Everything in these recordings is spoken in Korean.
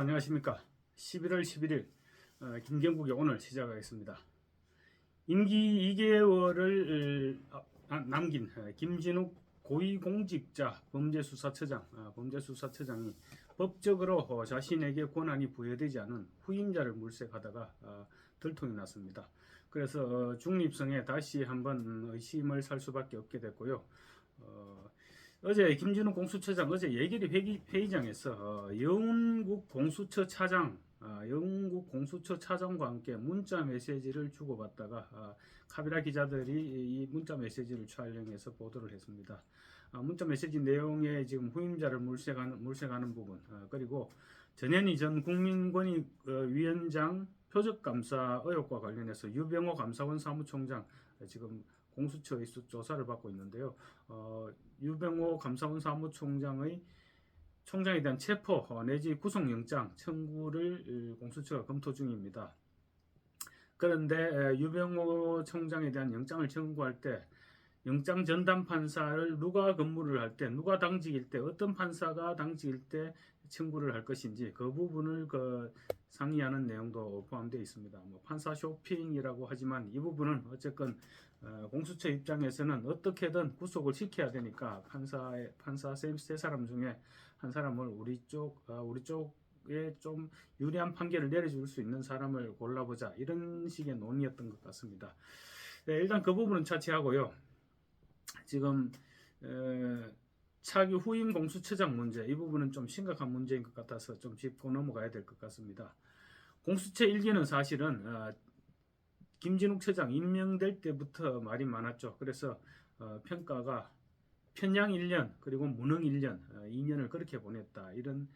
안녕하십니까 11월 11일 어, 김경국의 오늘 시작하겠습니다 임기 2개월을 남긴 어, 김진욱 고위공직자 범죄수사처장 어, 범죄수사처장이 법적으로 어, 자신에게 권한이 부여되지 않은 후임자를 물색하다가 어, 들통이 났습니다. 그래서 어, 중립성에 다시 한번 의심을 살 수밖에 없게 됐고요. 어, 어제 김진욱 공수처장 어제 예결위 회의, 회의장에서 어, 영국 공수처 차장 아, 영국 공수처 차장과 함께 문자 메시지를 주고받다가 아, 카비라 기자들이 이 문자 메시지를 촬영해서 보도를 했습니다. 아, 문자 메시지 내용에 지금 후임자를 물색하는 물색하는 부분 아, 그리고 전현희 전 국민권익위원장 표적 감사 의혹과 관련해서 유병호 감사원 사무총장 아, 지금 공수처의 수- 조사를 받고 있는데요. 어, 유병호 감사원 사무총장의 총장에 대한 체포 어, 내지 구속영장 청구를 어, 공수처가 검토 중입니다. 그런데 에, 유병호 총장에 대한 영장을 청구할 때 영장 전담 판사를 누가 근무를 할 때 누가 당직일 때 어떤 판사가 당직일 때 청구를 할 것인지 그 부분을 그 상의하는 내용도 포함되어 있습니다. 뭐 판사 쇼핑이라고 하지만 이 부분은 어쨌건 어, 공수처 입장에서는 어떻게든 구속을 시켜야 되니까 판사 판사 세, 세 사람 중에 한 사람을 우리 쪽 아, 우리 쪽에 좀 유리한 판결을 내려줄 수 있는 사람을 골라보자 이런 식의 논의였던 것 같습니다. 네, 일단 그 부분은 차치하고요. 지금 에, 차기 후임 공수처장 문제 이 부분은 좀 심각한 문제인 것 같아서 좀 짚고 넘어가야 될 것 같습니다. 공수처 일기는 사실은 어, 김진욱 처장 임명될 때부터 말이 많았죠. 그래서 어, 평가가 편향 1년 그리고 무능 1년 어, 2년을 그렇게 보냈다 이런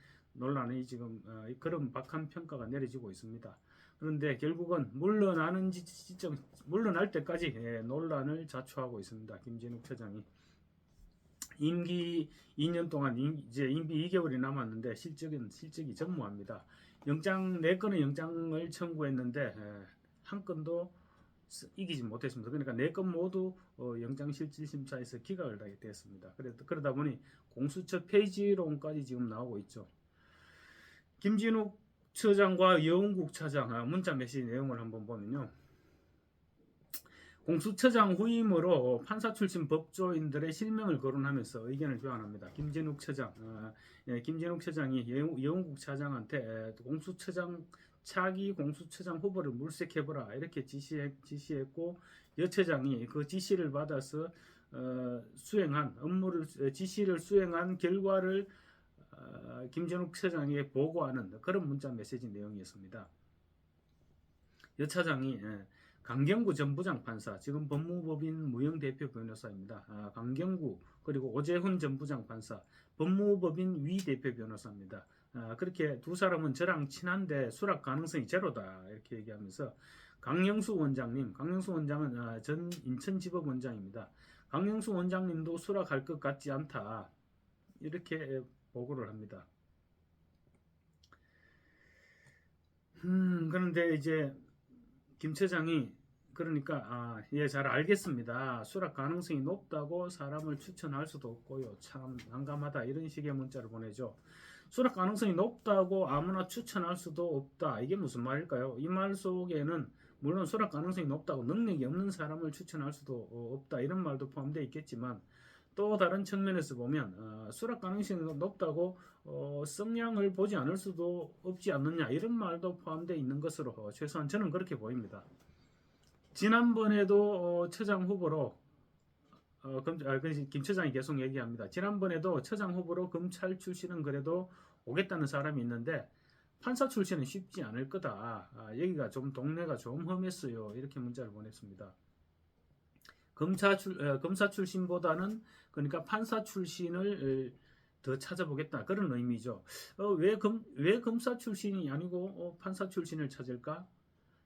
논란이 지금 어, 그런 박한 평가가 내려지고 있습니다. 그런데 결국은 물러나는 지- 지점 물러날 때까지 예, 논란을 자초하고 있습니다. 김진욱 처장이 임기 2년 동안 임- 이제 임기 2개월이 남았는데 실적은 실적이 전무합니다. 영장 네 건의 영장을 청구했는데 에, 한 건도 스- 이기지 못했습니다. 그러니까 네 건 모두 어, 영장실질심사에서 기각을 하게 되었습니다. 그래, 그러다 보니 공수처 폐지론까지 지금 나오고 있죠. 김진욱 처장과 여운국 차장 아, 문자 메시지 내용을 한번 보면요. 공수처장 후임으로 판사 출신 법조인들의 실명을 거론하면서 의견을 교환합니다. 김진욱 처장, 아, 예, 김진욱 처장이 여- 여운국 차장한테 에, 공수처장 차기 공수처장 후보를 물색해보라 이렇게 지시했, 지시했고 여 처장이 그 지시를 받아서 어, 수행한 업무를 수- 지시를 수행한 결과를 어, 김진욱 처장에게 보고하는 그런 문자 메시지 내용이었습니다. 여 차장이 예, 강경구 전 부장 판사 지금 법무법인 무영 대표 변호사입니다. 아, 강경구 그리고 오재훈 전 부장 판사 법무법인 위 대표 변호사입니다. 아, 그렇게 두 사람은 저랑 친한데 수락 가능성이 제로다 이렇게 얘기하면서 강영수 원장님, 강영수 원장은 아, 전 인천지법 원장입니다. 강영수 원장님도 수락할 것 같지 않다 이렇게 보고를 합니다. 음, 그런데 이제 김 처장이 그러니까 아, 예, 잘 알겠습니다. 수락 가능성이 높다고 사람을 추천할 수도 없고요. 참 난감하다. 이런 식의 문자를 보내죠. 수락 가능성이 높다고 아무나 추천할 수도 없다. 이게 무슨 말일까요? 이 말 속에는 물론 수락 가능성이 높다고 능력이 없는 사람을 추천할 수도 어, 없다. 이런 말도 포함되어 있겠지만 또 다른 측면에서 보면 어, 수락 가능성이 높다고 어, 성향을 보지 않을 수도 없지 않느냐 이런 말도 포함되어 있는 것으로 어, 최소한 저는 그렇게 보입니다. 지난번에도 어, 처장 후보로 어, 검, 아, 그김 처장이 계속 얘기합니다. 지난번에도 처장 후보로 검찰 출신은 그래도 오겠다는 사람이 있는데 판사 출신은 쉽지 않을 거다. 아, 여기가 좀 동네가 좀 험했어요. 이렇게 문자를 보냈습니다. 검사 출 어, 검사 출신보다는 그러니까 판사 출신을 어, 더 찾아보겠다 그런 의미죠. 어, 왜검왜 검사 출신이 아니고 어, 판사 출신을 찾을까?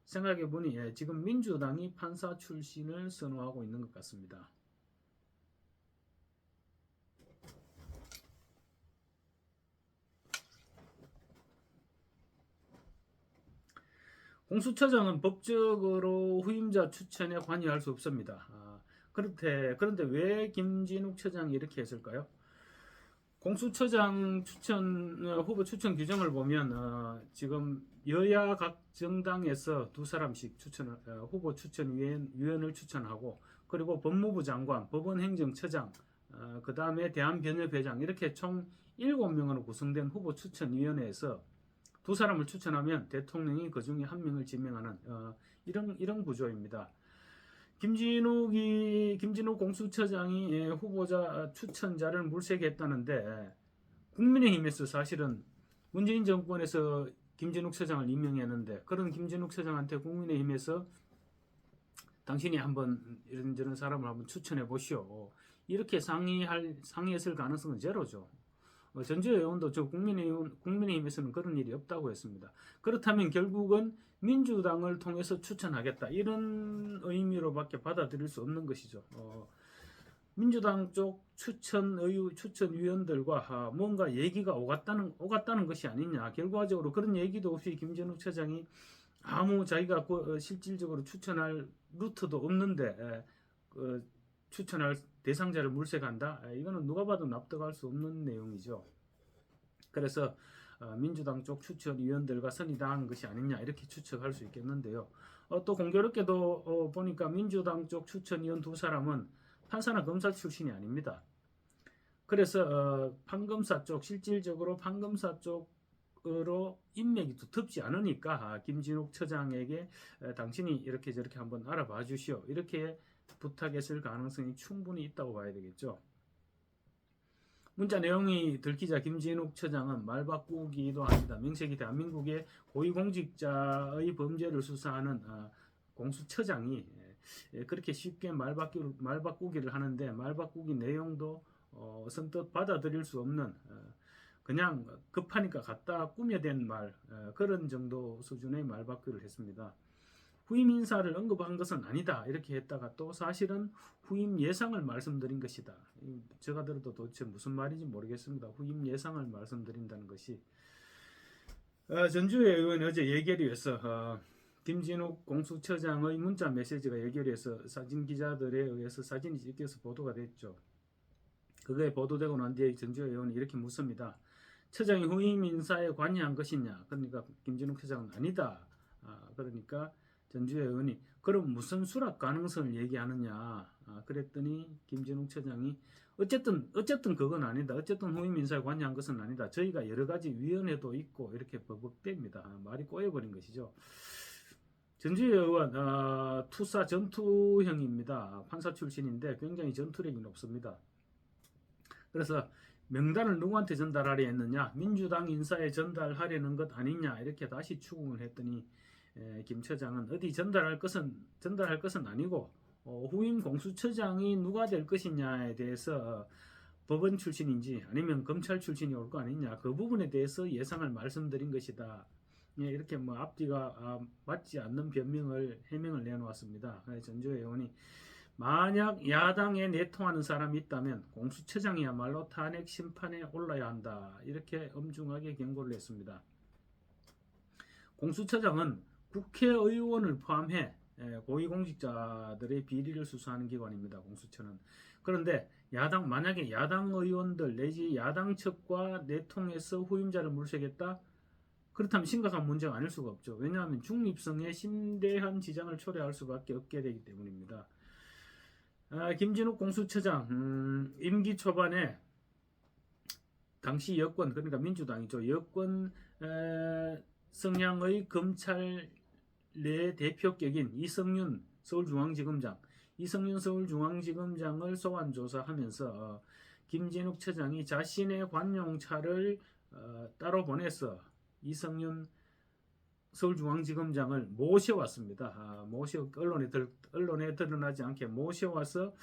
생각해 보니 예, 지금 민주당이 판사 출신을 선호하고 있는 것 같습니다. 공수처장은 법적으로 후임자 추천에 관여할 수 없습니다. 아, 그런데 그런데 왜 김진욱 처장이 이렇게 했을까요? 공수처장 추천 어, 후보 추천 규정을 보면 어, 지금 여야 각 정당에서 두 사람씩 추천 어, 후보 추천 위원, 위원을 추천하고 그리고 법무부 장관, 법원행정처장, 어, 그 다음에 대한변협회장 이렇게 총 7명으로 구성된 후보 추천위원회에서 두 사람을 추천하면 대통령이 그 중에 한 명을 지명하는 어, 이런 이런 구조입니다. 김진욱이 김진욱 공수처장이 예, 후보자 추천자를 물색했다는데 국민의힘에서 사실은 문재인 정권에서 김진욱 처장을 임명했는데 그런 김진욱 처장한테 국민의힘에서 당신이 한번 이런저런 사람을 한번 추천해 보시오. 이렇게 상의할 상의했을 가능성은 제로죠. 어, 전주의 의원도 저 국민의힘, 국민의힘에서는 그런 일이 없다고 했습니다. 그렇다면 결국은 민주당을 통해서 추천하겠다 이런 의미로밖에 받아들일 수 없는 것이죠. 어, 민주당 쪽 추천 의 추천 위원들과 아, 뭔가 얘기가 오갔다는 오갔다는 것이 아니냐. 결과적으로 그런 얘기도 없이 김진욱 처장이 아무 자기가 그, 어, 실질적으로 추천할 루트도 없는데 에, 그, 추천할 대상자를 물색한다. 에, 이거는 누가 봐도 납득할 수 없는 내용이죠. 그래서 어, 민주당 쪽 추천위원들과 선의당한 것이 아니냐 이렇게 추측할 수 있겠는데요. 어, 또 공교롭게도 어, 보니까 민주당 쪽 추천위원 두 사람은 판사나 검사 출신이 아닙니다. 그래서 어, 판검사 쪽 실질적으로 판검사 쪽으로 인맥이 두텁지 않으니까 아, 김진욱 처장에게 에, 당신이 이렇게 저렇게 한번 알아봐 주시오 이렇게 부탁했을 가능성이 충분히 있다고 봐야 되겠죠. 문자 내용이 들키자 김진욱 처장은 말 바꾸기도 합니다. 명색이 대한민국의 고위공직자의 범죄를 수사하는 아, 공수처장이 예, 그렇게 쉽게 말, 바꾸, 말 바꾸기 를 하는데 말 바꾸기 내용도 어, 선뜻 받아들일 수 없는 어, 그냥 급하니까 갖다 꾸며댄 말 어, 그런 정도 수준의 말 바꾸기를 했습니다. 후임 인사를 언급한 것은 아니다 이렇게 했다가 또 사실은 후임 예상을 말씀드린 것이다. 이 제가 들어도 도대체 무슨 말인지 모르겠습니다. 후임 예상을 말씀드린다는 것이 어, 전주의 의원 어제 예결위에서 어, 김진욱 공수처장의 문자 메시지가 예결위에서 사진 기자들에 의해서 사진이 찍혀서 보도가 됐죠. 그게 보도되고 난 뒤에 전주의 의원이 이렇게 묻습니다. 처장이 후임 인사에 관여한 것이냐? 그러니까 김진욱 처장은 아니다. 아, 그러니까 전주의 의원이 그럼 무슨 수락 가능성을 얘기하느냐? 아, 그랬더니 김진욱 처장이 어쨌든 어쨌든 그건 아니다. 어쨌든 후임 인사에 관여한 것은 아니다. 저희가 여러 가지 위원회도 있고 이렇게 버벅댑니다. 아, 말이 꼬여버린 것이죠. 전주의 의원 아, 투사 전투형입니다. 판사 출신인데 굉장히 전투력이 높습니다. 그래서 명단을 누구한테 전달하려 했느냐? 민주당 인사에 전달하려는 것 아니냐? 이렇게 다시 추궁을 했더니 에, 김 처장은 어디 전달할 것은 전달할 것은 아니고 어, 후임 공수처장이 누가 될 것이냐에 대해서 법원 출신인지 아니면 검찰 출신이 올 거 아니냐 그 부분에 대해서 예상을 말씀드린 것이다. 예, 이렇게 뭐 앞뒤가 아, 맞지 않는 변명을 해명을 내놓았습니다. 예, 전주의 의원이 만약 야당에 내통하는 사람이 있다면 공수처장이야말로 탄핵 심판에 올라야 한다. 이렇게 엄중하게 경고를 했습니다. 공수처장은 국회의원을 포함해 예, 고위공직자들의 비리를 수사하는 기관입니다. 공수처는. 그런데 야당 만약에 야당 의원들 내지 야당 측과 내통해서 후임자를 물색했다. 그렇다면 심각한 문제가 아닐 수가 없죠. 왜냐하면 중립성에 심대한 지장을 초래할 수밖에 없게 되기 때문입니다. 아, 김진욱 공수처장 음, 임기 초반에 당시 여권 그러니까 민주당이죠 여권 에, 성향의 검찰 내 대표격인 이성윤 서울중앙지검장 이성윤 서울중앙지검장을 소환 조사하면서 어, 김진욱 처장이 자신의 관용차를 어, 따로 보내서 이성윤 서울중앙지검장을 모셔왔습니다. 아, 모셔 언론에 들, 언론에 드러나지 않게 모셔와서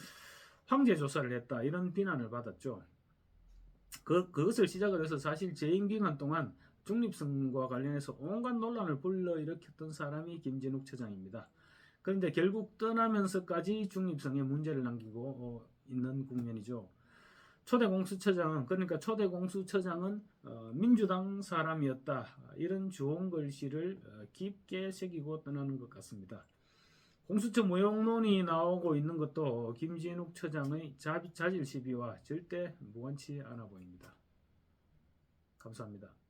황제 조사를 했다 이런 비난을 받았죠. 그 그것을 시작을 해서 사실 재임 기간 동안 중립성과 관련해서 온갖 논란을 불러일으켰던 사람이 김진욱 처장입니다. 그런데 결국 떠나면서까지 중립성에 문제를 남기고 어, 있는 국면이죠. 초대 공수처장은 그러니까 초대 공수처장은 어, 민주당 사람이었다 이런 좋은 글씨를 어, 깊게 새기고 떠나는 것 같습니다. 공수처 무용론이 나오고 있는 것도 김진욱 처장의 자, 자질 시비와 절대 무관치 않아 보입니다. 감사합니다.